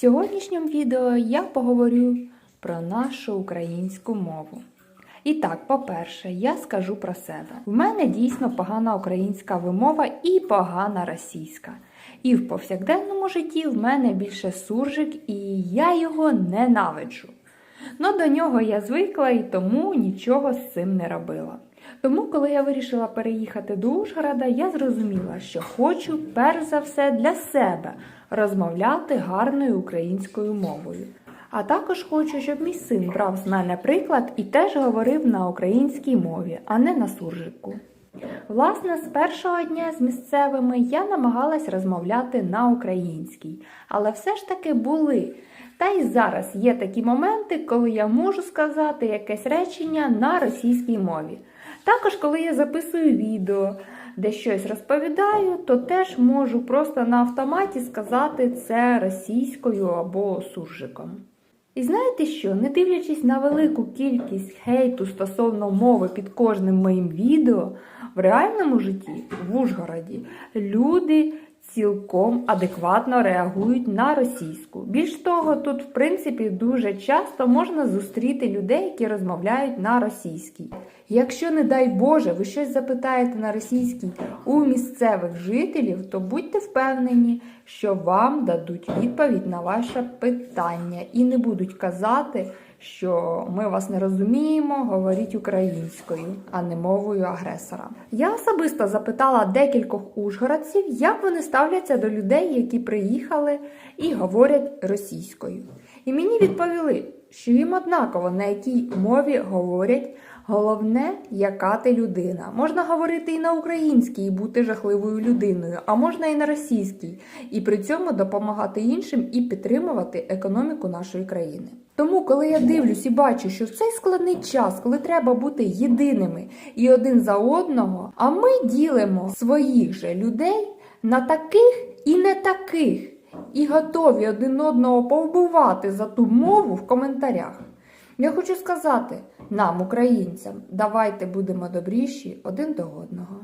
сьогоднішньому відео я поговорю про нашу українську мову. І так, по-перше, я скажу про себе. В мене дійсно погана українська вимова і погана російська. І в повсякденному житті в мене більше суржик, і я його ненавиджу. Но до нього я звикла і тому нічого з цим не робила. Тому, коли я вирішила переїхати до Ужгорода, я зрозуміла, що хочу перш за все для себе розмовляти гарною українською мовою. А також хочу, щоб мій син брав з мене приклад і теж говорив на українській мові, а не на суржику. Власне, з першого дня з місцевими я намагалась розмовляти на українській, але все ж таки були. Та й зараз є такі моменти, коли я можу сказати якесь речення на російській мові. Також, коли я записую відео, де щось розповідаю, то теж можу просто на автоматі сказати це російською або суржиком. І знаєте що, не дивлячись на велику кількість хейту стосовно мови під кожним моїм відео, в реальному житті в Ужгороді люди цілком адекватно реагують на російську. Більш того, тут, в принципі, дуже часто можна зустріти людей, які розмовляють на російській. Якщо, не дай Боже, ви щось запитаєте на російській у місцевих жителів, то будьте впевнені, що вам дадуть відповідь на ваше питання і не будуть казати, що ми вас не розуміємо, говоріть українською, а не мовою агресора. Я особисто запитала декількох ужгородців, як вони ставляться до людей, які приїхали і говорять російською. І мені відповіли, що їм однаково на якій мові говорять. Головне, яка ти людина. Можна говорити і на українській, і бути жахливою людиною, а можна і на російській, і при цьому допомагати іншим і підтримувати економіку нашої країни. Тому, коли я дивлюсь і бачу, що в цей складний час, коли треба бути єдиними і один за одного, а ми ділимо своїх же людей на таких і не таких, і готові один одного повбивати за ту мову в коментарях. Я хочу сказати нам, українцям, давайте будемо добріші один до одного.